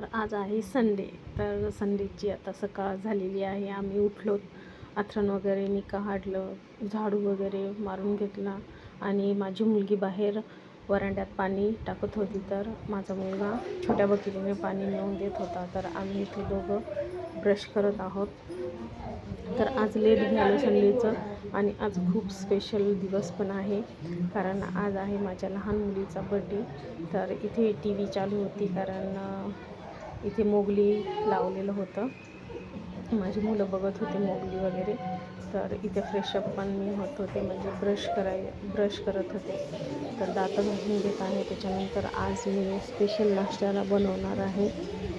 तर आज आहे संडे. तर संडेची आता सकाळ झालेली आहे. आम्ही उठलो आथरण वगैरे मी काढलं झाडू वगैरे मारून घेतला आणि माझी मुलगी बाहेर वरांड्यात पाणी टाकत होती. तर माझा मुलगा छोट्या बकेटीने पाणी नेऊन देत होता. तर आम्ही इथे दोघं ब्रश करत आहोत. तर आज लेट झालं संडेचं आणि आज खूप स्पेशल दिवस पण आहे. कारण आज आहे माझ्या लहान मुलीचा बड्डे तर इथे टी व्ही चालू होती. कारण इथे मोगली लावलेलं होतं. माझी मुलं बघत होते मोगली वगैरे. तर इथे फ्रेशअप पण मी होत होते म्हणजे ब्रश कराय ब्रश करत होते. तर दातं घासून घेत आहे. त्याच्यानंतर आज मी स्पेशल नाश्त्याला बनवणार आहे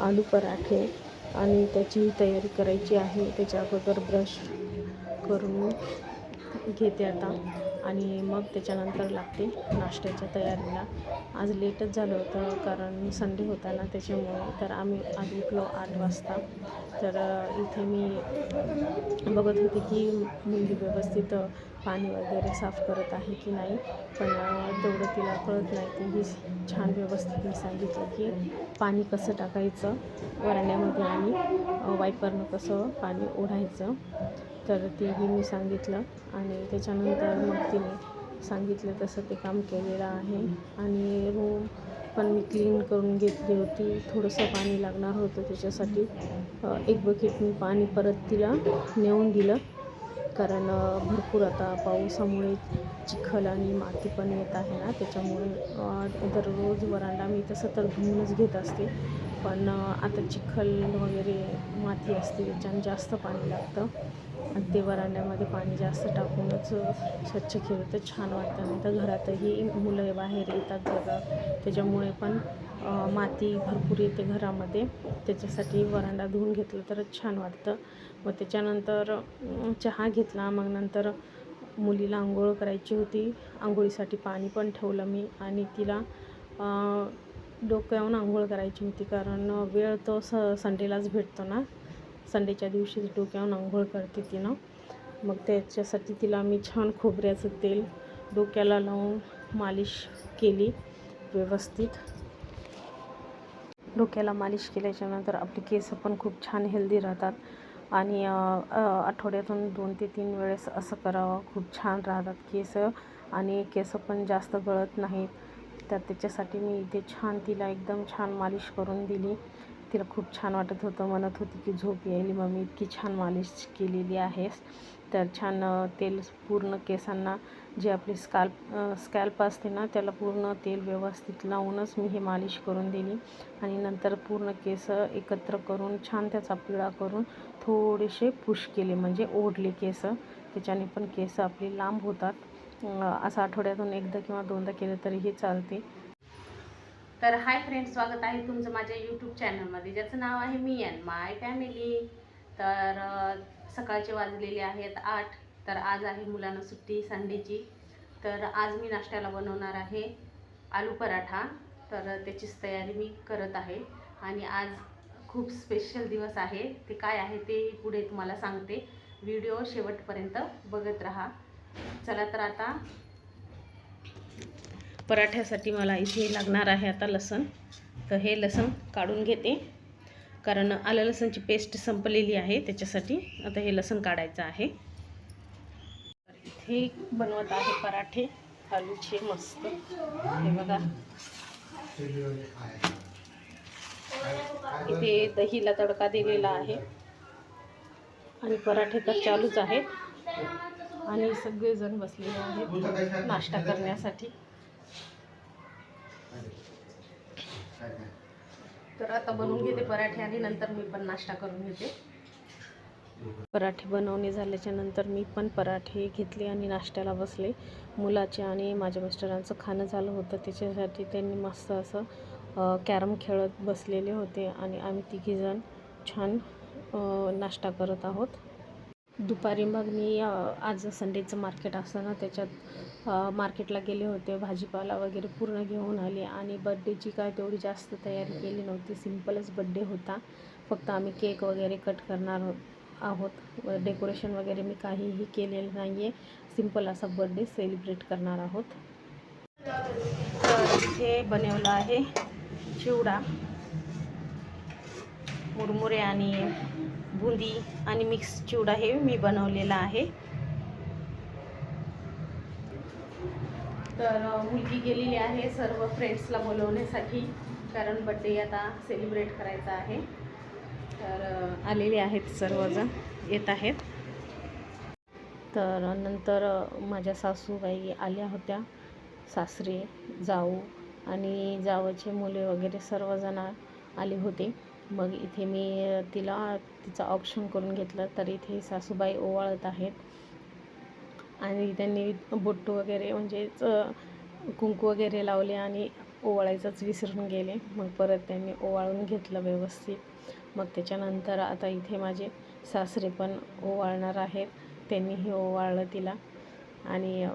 आलू पराठे. आणि त्याची तयारी करायची आहे. त्याच्या अगोदर ब्रश करून घेते आता. आणि मग त्याच्यानंतर लागते नाश्त्याच्या तयारीला. आज लेटच झालं होतं कारण संडे होता ना त्याच्यामुळे. तर आम्ही आज उठलो आठ वाजता. तर इथे मी बघत होते की मुलगी व्यवस्थित पाणी वगैरे साफ करत आहे की नाही पण तेवढं तिला कळत नाही. ती ही छान व्यवस्थित मी सांगितलं की पाणी कसं टाकायचं वरांड्यामध्ये आणि वायपरनं कसं पाणी ओढायचं. तर तेही मी सांगितलं आणि त्याच्यानंतर मग तिने सांगितलं तसं ते काम केलेलं आहे. आणि रूम पण मी क्लीन करून घेतली होती. थोडंसं पाणी लागणार होतं त्याच्यासाठी. एक बकेट मी पाणी परत तिला नेऊन दिलं. कारण भरपूर आता पावसामुळे चिखल आणि माती पण येत आहे ना त्याच्यामुळे दररोज वरांडा मी तसं तर धुवूनच घेत असते. पण आता चिखल वगैरे माती असते त्याच्यानं जास्त पाणी लागतं. आणि ते वरांड्यामध्ये पाणी जास्त टाकूनच स्वच्छ केलं तर छान वाटतं. नाही तर घरातही मुलं बाहेर येतात जरा त्याच्यामुळे पण माती भरपूर येते घरामध्ये. त्याच्यासाठी वरांडा धुवून घेतलं तरच छान वाटतं. मग त्याच्यानंतर चहा घेतला. मग नंतर मुलीला आंघोळ करायची होती. आंघोळीसाठी पाणी पण ठेवलं मी आणि तिला डोक्यावरून आंघोळ करायची होती. कारण वेळ तो स संडेलाच भेटतो ना. संडेच्या दिवशीच डोक्यावरून आंघोळ करते तिनं. मग त्याच्यासाठी तिला मी छान खोबऱ्याचं तेल डोक्याला लावून मालिश केली व्यवस्थित. डोक्याला मालिश केल्याच्यानंतर आपले केस पण खूप छान हेल्दी राहतात. आणि आठवड्यातून दोन ते तीन वेळेस असं करावं. खूप छान राहतात केस आणि केस पण जास्त गळत नाहीत. तर त्याच्यासाठी मी इथे छान तिला एकदम छान मालिश करून दिली. तिला खूप छान वाटत होतं म्हणत होती की झोप यायली मम्मी इतकी छान मालिश केलेली आहेस तर छान तेल पूर्ण केसांना जे आपली स्काल्प स्कॅल्प असते ना त्याला पूर्ण तेल व्यवस्थित लावूनच मी हे मालिश करून दिली. आणि नंतर पूर्ण केस एकत्र करून छान त्याचा पिळा करून थोडेसे पुश केले. म्हणजे ओढले केस. त्याच्याने पण केस आपली लांब होतात. असं आठवड्यातून एकदा किंवा दोनदा केलं तरीही चालते. तर हाय फ्रेंड स्वागत आहे तुमचं माझ्या यूट्यूब चॅनलमध्ये ज्याचं नाव आहे मी अँड माय फॅमिली. तर सकाळचे वाजलेले आहेत आठ. तर आज आहे मुलांना सुट्टी संडेची. तर आज मी नाश्त्याला बनवणार आहे आलू पराठा. तर त्याचीच तयारी मी करत आहे. आणि आज खूप स्पेशल दिवस आहे. ते काय आहे ते पुढे तुम्हाला सांगते. व्हिडिओ शेवटपर्यंत बघत राहा. चला तर आता पराठ्यासाठी मला इथे लागणार आहे आता लसण. तर हे लसण काढून घेते. कारण आलं लसणची पेस्ट संपलेली आहे त्याच्यासाठी. आता हे लसण काढायचं आहे. हे इथे बनवत आहे. पराठे आलूचे मस्त. हे बघा. इथे दहीला तडका दिलेला आहे. आणि पराठे तर चालूच आहेत. आणि सगळेजण बसलेले आहेत नाश्ता करण्यासाठी. तर आता बनवून घेते पराठे आणि नंतर मी पण नाश्ता करून घेते. पराठे बनवणे झाल्याच्यानंतर मी पण पराठे घेतले आणि नाश्त्याला बसले. मुलाचे आणि माझ्या मिस्टरांचं खाणं झालं होतं. त्याच्यासाठी त्यांनी मस्त असं कॅरम खेळत बसलेले होते आणि आम्ही तिघीजण छान नाश्ता करत आहोत. दुपारी मग मी आज संडेचं मार्केट असतं ना त्याच्यात मार्केटला गेले होते. भाजीपाला वगैरे पूर्ण घेऊन आले आणि बड्डेची काय तेवढी जास्त तयारी केली नव्हती. सिम्पलच बड्डे होता. फक्त आम्ही केक वगैरे कट करणार हो- आहोत. डेकोरेशन वगैरे मी काहीही केलेलं नाही आहे सिंपल असा बड्डे सेलिब्रेट करणार आहोत. तर इथे बनवलं आहे चिवडा मुरमुरे आणि बुंदी आणि मिक्स चिवडा हे मी बनवलेला आहे. तर मुलगी गेलेली आहे सर्व फ्रेंड्सला बोलवण्यासाठी कारण बड्डे आता सेलिब्रेट करायचा आहे. आलेले आहेत सर्वजण येत आहेत. तर नंतर माझ्या सासूबाई आल्या होत्या सासरे जाऊ आणि जावचे मुले वगैरे सर्वजण आले होते. मग इथे मी तिला तिचं ऑप्शन करून घेतलं तर इथे सासूबाई ओवाळत आहेत. आणि त्यांनी बोट्टू वगैरे म्हणजेच कुंकू वगैरे लावले आणि ओवाळायचंच विसरून गेले. मग परत त्यांनी ओवाळून घेतलं व्यवस्थित. मग त्याच्यानंतर आता इथे माझे सासरे पण ओवाळणार आहेत. त्यांनीही ओवाळलं तिला. आणि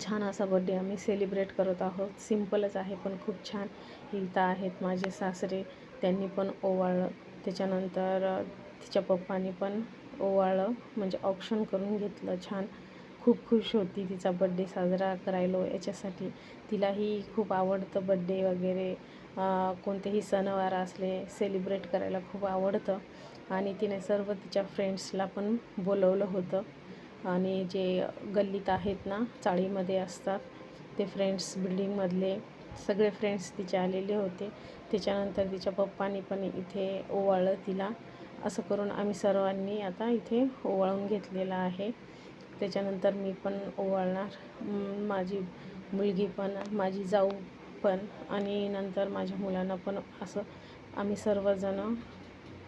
छान असा बड्डे आम्ही सेलिब्रेट करत आहोत. सिम्पलच आहे पण खूप छान. इथं आहेत माझे सासरे. त्यांनी पण ओवाळलं. त्याच्यानंतर तिच्या पप्पांनी पण ओवाळलं. म्हणजे ऑप्शन करून घेतलं छान. खूप खुश होती तिचा बड्डे साजरा करायलो. याच्यासाठी तिलाही खूप आवडतं बड्डे वगैरे. कोणतेही सणवार असले सेलिब्रेट करायला खूप आवडतं. आणि तिने सर्व तिच्या फ्रेंड्सला पण बोलवलं होतं. आणि जे गल्लीत आहेत ना चाळीमध्ये असतात ते फ्रेंड्स बिल्डिंगमधले सगळे फ्रेंड्स तिचे आलेले होते. त्याच्यानंतर तिच्या पप्पांनी पण इथे ओवाळलं तिला. असं करून आम्ही सर्वांनी आता इथे ओवाळून घेतलेलं आहे. त्याच्यानंतर मी पण ओवाळणार. माझी मुलगी पण माझी जाऊ पण आणि नंतर माझ्या मुलांना पण असं आम्ही सर्वजणं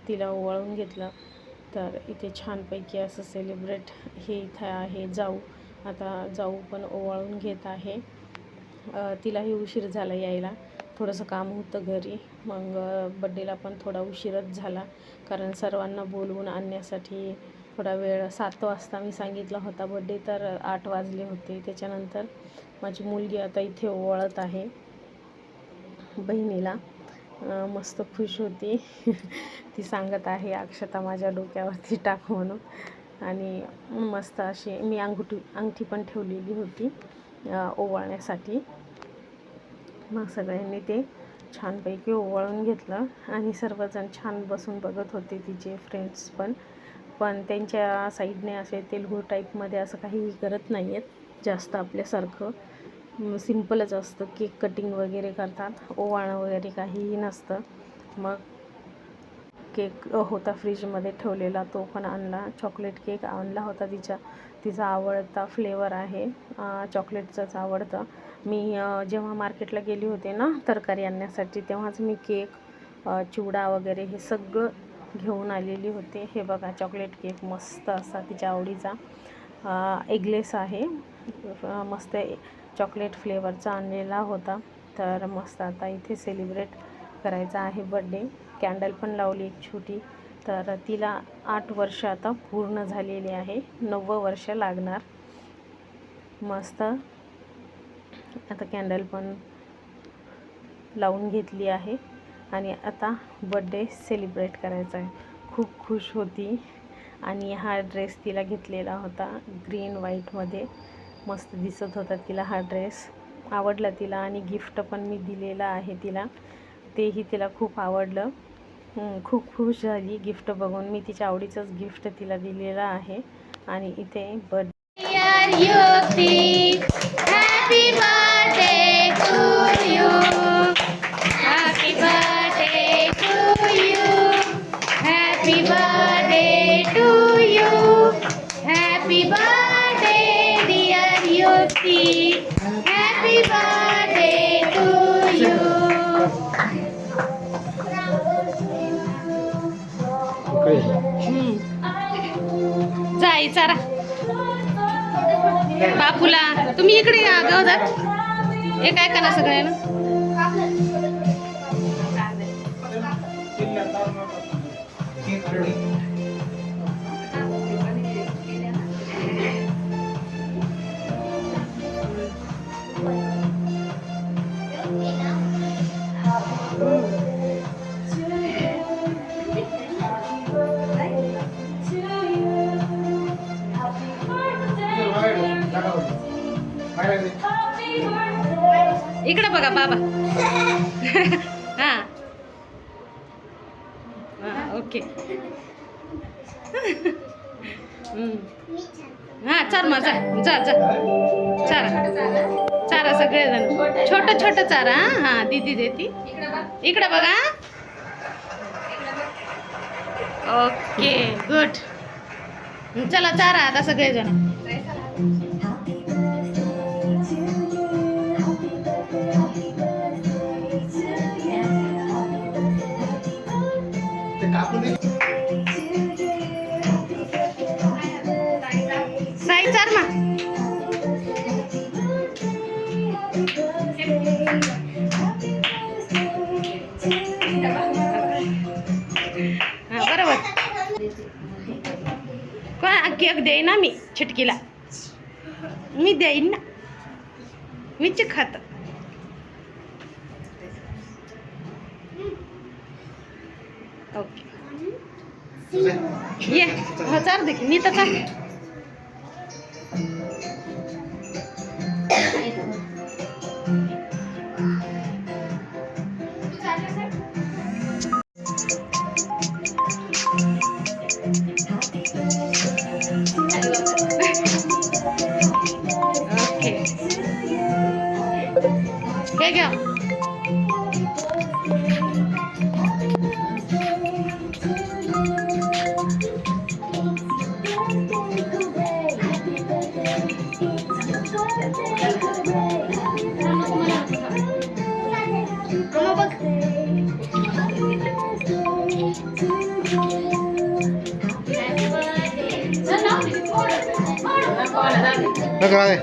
तिला ओवाळून घेतलं. तर इथे छानपैकी असं सेलिब्रेट हे इथं आहे जाऊ. आता जाऊ पण ओवाळून घेत आहे. तिलाही उशीर झाला यायला. थोडंसं काम होतं घरी. मग बड्डेला पण थोडा उशीरच झाला. कारण सर्वांना बोलवून आणण्यासाठी थोडा वेळ सात वाजता मी सांगितला होता बड्डे तर आठ वाजले होते. त्याच्यानंतर माझी मुलगी आता इथे ओवाळत आहे. बहिणीला. मस्त खुश होती. ती सांगत आहे अक्षता माझ्या डोक्यावरती टाक म्हणून. आणि मस्त अशी मी अंगठी अंगठी पण ठेवलेली होती ओवाळण्यासाठी. मग सगळ्यांनी ते छानपैकी ओवाळून घेतलं. आणि सर्वजण छान बसून बघत होते तिचे फ्रेंड्स पण. पण त्यांच्या साईडने असे तेलगू टाईपमध्ये असं काही करत नाही आहेत जास्त आपल्यासारखं. सिम्पलच असतं. केक कटिंग वगैरे करतात. ओवाळं वगैरे काहीही नसतं. मग केक होता फ्रीजमध्ये ठेवलेला. तो पण आणला. चॉकलेट केक आणला होता तिच्या. तिचा आवडता फ्लेवर आहे. चॉकलेटचाच आवडतं. मी जेव्हा मार्केटला गेली होते ना तरकारी आणण्यासाठी तेव्हाच मी केक चिवडा वगैरे हे सगळं घेऊन आलेली होते. हे बघा चॉकलेट केक मस्त असा तिच्या आवडीचा एगलेस आहे. मस्त चॉकलेट फ्लेवरचा आणलेला होता. तर मस्त आता इथे सेलिब्रेट करायचा आहे बड्डे कॅन्डल पण लावली एक छोटी. तर तिला आठ वर्ष आता पूर्ण झालेली आहे. नव्वद वर्ष लागणार. मस्त. आता कॅन्डल पण लावून घेतली आहे. आणि आता बड्डे सेलिब्रेट करायचा आहे. खूप खुश होती. आणि हा ड्रेस तिला घेतलेला होता ग्रीन व्हाईटमध्ये मस्त दिसत होता तिला हा ड्रेस आवडला तिला आणि गिफ्ट पण मी दिलेला आहे तिला. तेही तिला खूप आवडलं. खूप खुश झाली गिफ्ट बघून. मी तिच्या आवडीचंच गिफ्ट तिला दिलेलं आहे. आणि इथे बर्थ आई चारा बापूला तुम्ही इकडे या गवदात हे काय करा सगळ्यांना? बाबा. हा. हां ओके. हां चार मग जा जा जा. चारा. चारा सगळेजण. छोटं छोटं चारा हां हां दीदी देती. इकडं बघा ओके गुड. चला चारा आता सगळेजण. ना मी छिटकीला. मी देईन ना. मीच खात ओके. ये. हो चार दे की नीता हे घ्या नको राहू दे.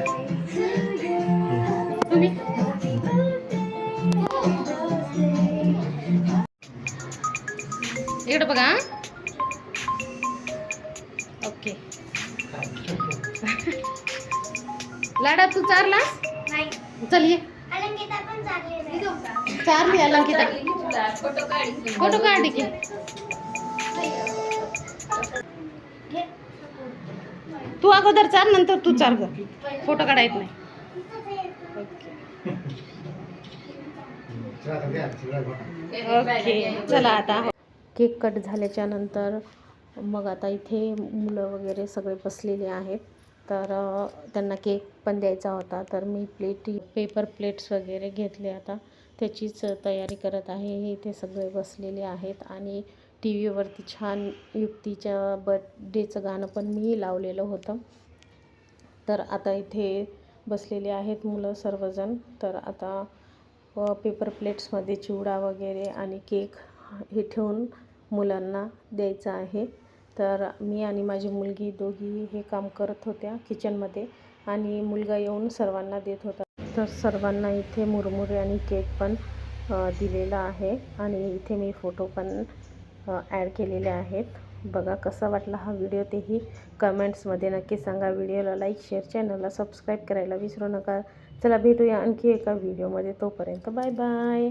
बघा हं. ओके लाडा तू चारलास चल ये चारली अलंकिता फ़ोटो काढ की तू अगोदर चार नंतर तू चार ग. फ़ोटो काढायत नाही. ओके चला आता. केक कट झाल्याच्यानंतर मग आता इथे मुलं वगैरे सगळे बसलेले आहेत. तर त्यांना केक पण द्यायचा होता. तर मी प्लेट पेपर प्लेट्स वगैरे घेतले आता. त्याचीच तयारी करत आहे. हे इथे सगळे बसलेले आहेत. आणि टी व्हीवरती छान युक्तीच्या बर्थडेचं गाणं पण मी लावलेलं होतं. तर आता इथे बसलेले आहेत मुलं सर्वजण. तर आता पेपर प्लेट्समध्ये चिवडा वगैरे आणि केक हे ठेवून मुलांना द्यायचं आहे. तर मी आणि माझी मुलगी दोघी हे काम करत होत्या किचनमध्ये आणि मुलगा येऊन सर्वांना देत होता. तर सर्वांना इथे मुरमुरे आणि केक पण दिलेला आहे आणि इथे मी फोटो पण ॲड केलेले आहेत. बघा कसा वाटला हा व्हिडिओ तेही कमेंट्समध्ये नक्की सांगा. व्हिडिओला लाईक शेअर चॅनलला सबस्क्राईब करायला विसरू नका. चला भेटूया आणखी एका व्हिडिओमध्ये. तोपर्यंत बाय बाय.